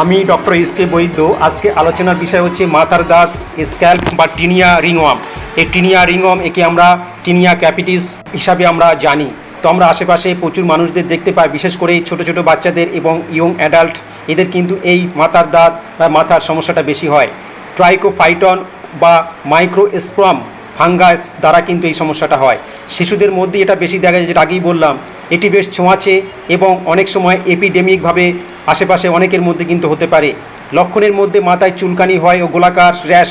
আমি doctor S K বৈদ্য। আজকে আলোচনার বিষয় হচ্ছে মাথার দাগ, স্ক্যাল্প বা টিনিয়া রিংওয়াম এই টিনিয়া রিংওয়াম একে আমরা টিনিয়া ক্যাপিটিস হিসাবে আমরা জানি। তো আমরা আশেপাশে প্রচুর মানুষদের দেখতে পাই, বিশেষ করে ছোট ছোট বাচ্চাদের এবং ইয়ং অ্যাডাল্ট। এদের কিন্তু এই মাথার দাঁত বা মাথার সমস্যাটা বেশি হয়। ট্রাইকোফাইটন বা মাইক্রোস্প্রাম ফাঙ্গাস দ্বারা কিন্তু এই সমস্যাটা হয়। শিশুদের মধ্যে এটা বেশি দেখা যায়, যেটা আগেই বললাম। এটি বেশ ছোঁয়াচে এবং অনেক সময় এপিডেমিকভাবে আশেপাশে অনেকের মধ্যে কিন্তু হতে পারে। লক্ষণের মধ্যে মাথায় চুলকানি হয় ও গোলাকার র্যাশ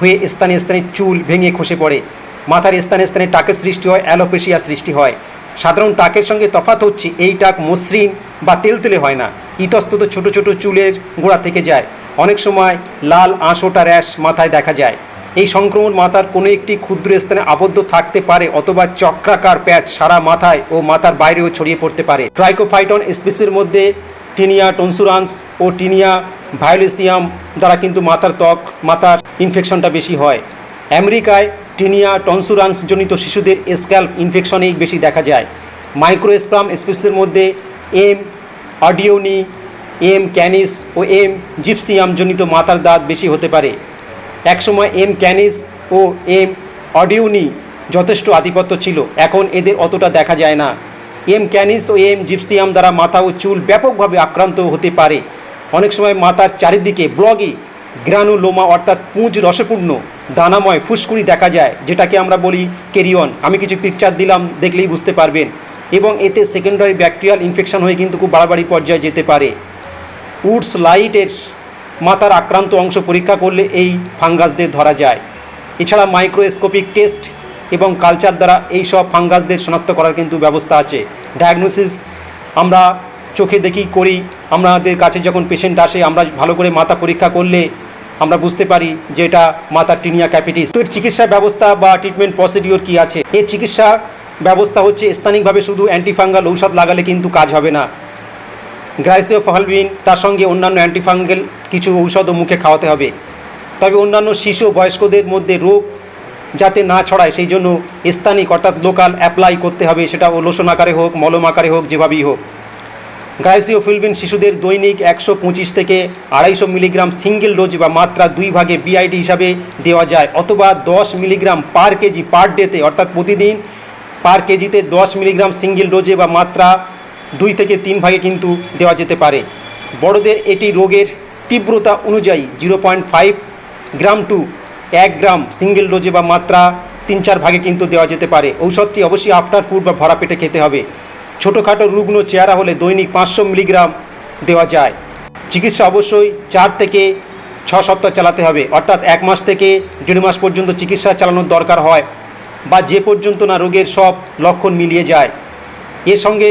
হয়ে স্থানে স্থানে চুল ভেঙে খসে পড়ে। মাথার স্থানে স্থানে টাকের সৃষ্টি হয়, অ্যালোপেশিয়া সৃষ্টি হয়। সাধারণ টাকের সঙ্গে তফাত হচ্ছে, এই টাক মসৃণ বা তেলতেলে হয় না। ইতস্তত ছোট ছোট চুলের গোড়া থেকে যায়। অনেক সময় লাল আঁশোটা র্যাশ মাথায় দেখা যায়। এই সংক্রমণ মাথার কোনো একটি ক্ষুদ্র স্থানে আবদ্ধ থাকতে পারে অথবা চক্রাকার প্যাচ সারা মাথায় ও মাথার বাইরেও ছড়িয়ে পড়তে পারে। ট্রাইকোফাইটন স্পিসির মধ্যে টিনিয়া টনসুরান্স ও টিনিয়া ভায়োলেসিয়াম দ্বারা কিন্তু মাথার ত্বক, মাথার ইনফেকশনটা বেশি হয়। আমেরিকায় টিনিয়া টনসুরান্স জনিত শিশুদের স্ক্যাল্প ইনফেকশনেই বেশি দেখা যায়। মাইক্রোস্প্রাম স্পিসির মধ্যে এম অডিওনি এম ক্যানিস ও এম জিপসিয়াম জনিত মাথার দাঁত বেশি হতে পারে। একসময় এম ক্যানিস ও এম অডিওনি যথেষ্ট আধিপত্য ছিল। এখন এদের অতটা দেখা যায় না। এম ক্যানিস ও এম জিপসিয়াম দ্বারা মাথা ও চুল ব্যাপকভাবে আক্রান্ত হতে পারে। অনেক সময় মাথার চারিদিকে ব্লগে গ্রানুলোমা অর্থাৎ পুঁজ রসপূর্ণ, দানাময় ফুসকুড়ি দেখা যায়, যেটাকে আমরা বলি কেরিয়ন। আমি কিছু পিকচার দিলাম, দেখলেই বুঝতে পারবেন। এবং এতে সেকেন্ডারি ব্যাকটেরিয়াল ইনফেকশন হয়ে কিন্তু খুব বাড়াবাড়ি পর্যায়ে যেতে পারে। উডস লাইটের মাথার আক্রান্ত অংশ পরীক্ষা করলে এই ফাঙ্গাসদের ধরা যায়। এছাড়া মাইক্রোস্কোপিক টেস্ট এবং কালচার দ্বারা এই সব ফাঙ্গাসদের শনাক্ত করার কিন্তু ব্যবস্থা আছে। ডায়াগনোসিস আমরা চোখে দেখি করি, আমাদের কাছে যখন পেশেন্ট আসে, আমরা ভালো করে মাথা পরীক্ষা করলে আমরা বুঝতে পারি যে এটা মাথার টিনিয়া ক্যাপিটিস। তো এর চিকিৎসা ব্যবস্থা বা ট্রিটমেন্ট প্রসিডিওর কি আছে? এর চিকিৎসা ব্যবস্থা হচ্ছে স্থানিকভাবে শুধু অ্যান্টিফাঙ্গাল ঔষধ লাগালে কিন্তু কাজ হবে না। গ্রাইসিওফালভিন তার সঙ্গে অন্যান্য অ্যান্টিফাঙ্গেল কিছু ঔষধও মুখে খাওয়াতে হবে। তবে অন্যান্য শিশু বয়স্কদের মধ্যে রোগ যাতে না ছড়ায়, সেই জন্য স্থানিক অর্থাৎ লোকাল অ্যাপ্লাই করতে হবে, সেটা ও লোশন আকারে হোক, মলম আকারে হোক, যেভাবেই হোক। গ্রাইসিওফিলভিন শিশুদের দৈনিক একশো পঁচিশ থেকে আড়াইশো মিলিগ্রাম সিঙ্গেল ডোজ বা মাত্রা দুই ভাগে বিআইডি হিসাবে দেওয়া যায়, অথবা দশ মিলিগ্রাম পার কেজি পার ডেতে অর্থাৎ প্রতিদিন পার কেজিতে দশ মিলিগ্রাম সিঙ্গেল ডোজে বা মাত্রা দুই থেকে তিন ভাগে কিন্তু দেওয়া যেতে পারে। বড়দের এটি রোগের তীব্রতা অনুযায়ী zero point five gram to এক গ্রাম সিঙ্গেল ডোজে বা মাত্রা তিন চার ভাগে কিন্তু দেওয়া যেতে পারে। ঔষধটি অবশ্যই আফটার ফুড বা ভরা পেটে খেতে হবে। ছোটোখাটো রুগ্ন চেহারা হলে দৈনিক পাঁচশো মিলিগ্রাম দেওয়া যায়। চিকিৎসা অবশ্যই চার থেকে ছ সপ্তাহ চালাতে হবে। অর্থাৎ এক মাস থেকে দেড় মাস পর্যন্ত চিকিৎসা চালানোর দরকার হয় বা যে পর্যন্ত না রোগের সব লক্ষণ মিলিয়ে যায়। এর সঙ্গে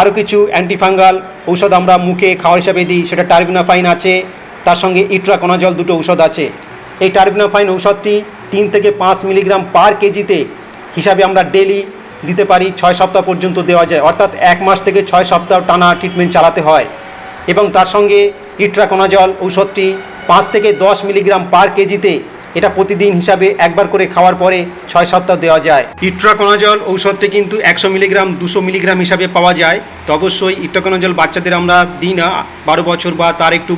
আরও কিছু অ্যান্টিফাঙ্গাল ঔষধ আমরা মুখে খাওয়ার হিসাবে দিই। সেটা টার্বিনাফাইন আছে, তার সঙ্গে ইট্রাকোনাজল দুটো ঔষধ আছে। এই টার্বিনাফাইন ঔষধটি তিন থেকে পাঁচ মিলিগ্রাম পার কেজিতে হিসাবে আমরা ডেলি দিতে পারি, ছয় সপ্তাহ পর্যন্ত দেওয়া যায়। অর্থাৎ এক মাস থেকে ছয় সপ্তাহ টানা ট্রিটমেন্ট চালাতে হয়। এবং তার সঙ্গে ইট্রাকোনাজল ঔষধটি পাঁচ থেকে দশ মিলিগ্রাম পার কেজিতে এটা প্রতিদিন হিসাবে একবার করে খাওয়ার পরে ছয় সপ্তাহ দেওয়া যায়। ইট্রাকোনাজল ঔষধটি কিন্তু একশো মিলিগ্রাম, দুশো মিলিগ্রাম হিসাবে পাওয়া যায়। তো অবশ্যই ইট্রাকোনাজল বাচ্চাদের আমরা দিই না। বারো বছর বা তার একটু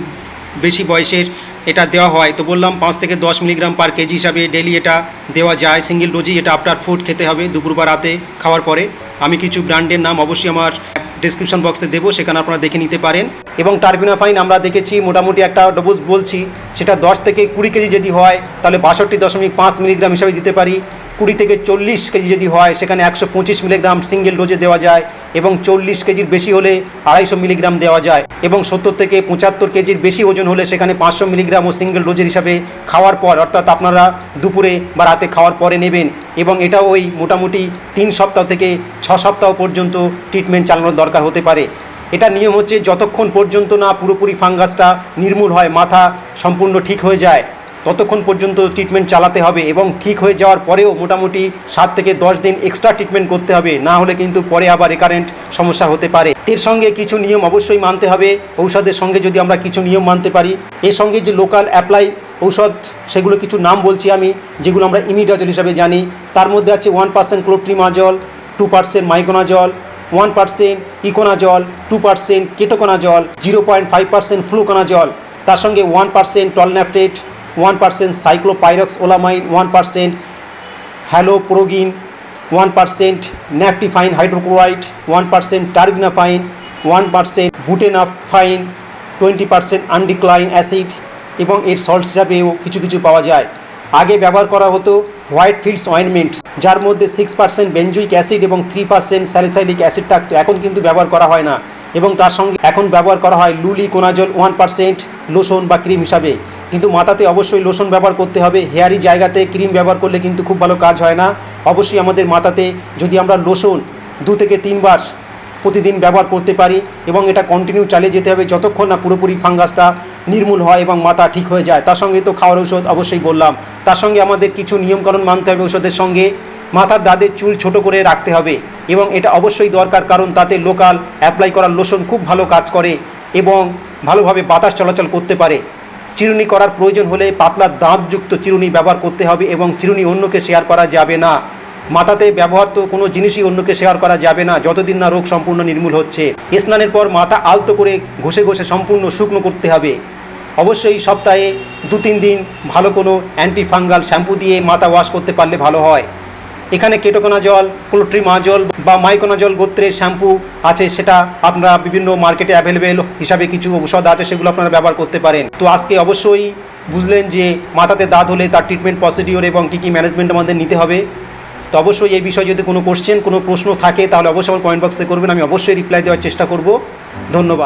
বেশি বয়সের এটা দেওয়া হয়। তো বললাম পাঁচ থেকে দশ মিলিগ্রাম পার কেজি হিসাবে ডেলি এটা দেওয়া যায়। সিঙ্গেল ডোজই এটা আফটার ফুড খেতে হবে দুপুর বা রাতে খাওয়ার পরে। আমি কিছু ব্র্যান্ডের নাম অবশ্যই আমার ডিসক্রিপশন বক্সে দেবো, সেখানে আপনারা দেখে নিতে পারেন। এবং টার্বিনাফাইন আমরা দেখেছি, মোটামুটি একটা ডোজ বলছি। সেটা দশ থেকে কুড়ি কেজি যদি হয়, তাহলে বাষট্টি দশমিক পাঁচ মিলিগ্রাম হিসাবে দিতে পারি। কুড়ি থেকে চল্লিশ কেজি যদি হয়, সেখানে একশো পঁচিশ মিলিগ্রাম সিঙ্গেল ডোজে দেওয়া যায় এবং চল্লিশ কেজির বেশি হলে আড়াইশো মিলিগ্রাম দেওয়া যায় এবং সত্তর থেকে পঁচাত্তর কেজির বেশি ওজন হলে সেখানে পাঁচশো মিলিগ্রাম ও সিঙ্গেল ডোজের হিসাবে খাওয়ার পর, অর্থাৎ আপনারা দুপুরে বা রাতে খাওয়ার পরে নেবেন এবং এটা ওই মোটামুটি তিন সপ্তাহ থেকে ছ সপ্তাহ পর্যন্ত ট্রিটমেন্ট চালানোর দরকার হতে পারে। এটা নিয়ম হচ্ছে যতক্ষণ পর্যন্ত না পুরোপুরি ফাঙ্গাসটা নির্মূল হয়, মাথা সম্পূর্ণ ঠিক হয়ে যায় ততক্ষণ পর্যন্ত ট্রিটমেন্ট চালাতে হবে এবং ঠিক হয়ে যাওয়ার পরেও মোটামুটি সাত থেকে দশ দিন এক্সট্রা ট্রিটমেন্ট করতে হবে। না হলে কিন্তু পরে আবার রিকারেন্ট সমস্যা হতে পারে। এর সঙ্গে কিছু নিয়ম অবশ্যই মানতে হবে। ঔষধের সঙ্গে যদি আমরা কিছু নিয়ম মানতে পারি, এর সঙ্গে যে লোকাল অ্যাপ্লাই ঔষধ, সেগুলো কিছু নাম বলছি আমি, যেগুলো আমরা ইমিডাজল হিসাবে জানি। তার মধ্যে আছে one percent clotrimazole two percent miconazole one percent econazole two percent ketoconazole zero point five percent fluconazole তার সঙ্গে one percent tolnaftate one percent ciclopirox olamine one percent haloprogin one percent naftifine hydrochloride one percent terbinafine one percent butenafine twenty percent undecylenic acid এবং এর salt হিসাবেও কিছু কিছু পাওয়া যায়। আগে ব্যবহার করা হতো হোয়াইট ফিল্ডস অয়েনমেন্ট, যার মধ্যে সিক্স পার্সেন্ট বেঞ্জুইক অ্যাসিড এবং থ্রি পার্সেন্ট স্যালিসাইলিক অ্যাসিড থাকতো, এখন কিন্তু ব্যবহার করা হয় না। এবং তার সঙ্গে এখন ব্যবহার করা হয় luliconazole one percent lotion বা ক্রিম হিসাবে। কিন্তু মাথাতে অবশ্যই লোশন ব্যবহার করতে হবে হেয়ারি জায়গাতে ক্রিম ব্যবহার করলে কিন্তু খুব ভালো কাজ হয় না। অবশ্যই আমাদের মাথাতে যদি আমরা লোশন দু থেকে তিনবার প্রতিদিন ব্যবহার করতে পারি এবং এটা কন্টিনিউ চালিয়ে যেতে হবে যতক্ষণ না পুরোপুরি ফাঙ্গাসটা নির্মূল হয় এবং মাথা ঠিক হয়ে যায়। তার সঙ্গে তো খাওয়ার ঔষধ অবশ্যই বললাম। তার সঙ্গে আমাদের কিছু নিয়মকানুন মানতে হবে ঔষধের সঙ্গে। মাথার দাদের চুল ছোট করে রাখতে হবে এবং এটা অবশ্যই দরকার কারণ তাতে লোকাল অ্যাপ্লাই করার লোশন খুব ভালো কাজ করে এবং ভালোভাবে বাতাস চলাচল করতে পারে। চিরুনি করার প্রয়োজন হলে পাতলা দাঁতযুক্ত চিরুনি ব্যবহার করতে হবে এবং চিরুনি অন্যকে শেয়ার করা যাবে না। মাথাতে ব্যবহার তো কোনো জিনিসই অন্যকে শেয়ার করা যাবে না, যতদিন না রোগ সম্পূর্ণ নির্মূল হচ্ছে। স্নানের পর মাথা আলতো করে ঘষে ঘষে সম্পূর্ণ শুকনো করতে হবে। অবশ্যই সপ্তাহে দু তিন দিন ভালো কোনো অ্যান্টি ফাঙ্গাল শ্যাম্পু দিয়ে মাথা ওয়াশ করতে পারলে ভালো হয়। এখানে কেটোকোনা জল পোলট্রিমা জল বা মাইকোনা জল গোত্রের শ্যাম্পু আছে, সেটা আপনারা বিভিন্ন মার্কেটে অ্যাভেলেবেল হিসাবে কিছু ঔষধ আছে, সেগুলো আপনারা ব্যবহার করতে পারেন। তো আজকে অবশ্যই বুঝলেন যে মাথাতে দাঁত হলে তার ট্রিটমেন্ট প্রসিডিওর এবং কী কী ম্যানেজমেন্ট আমাদের নিতে হবে। তো অবশ্যই এই বিষয়ে যদি কোনো কোশ্চেন কোনো প্রশ্ন থাকে, তাহলে অবশ্যই আমার কমেন্ট বক্সে করবেন। আমি অবশ্যই রিপ্লাই দেওয়ার চেষ্টা করব। ধন্যবাদ।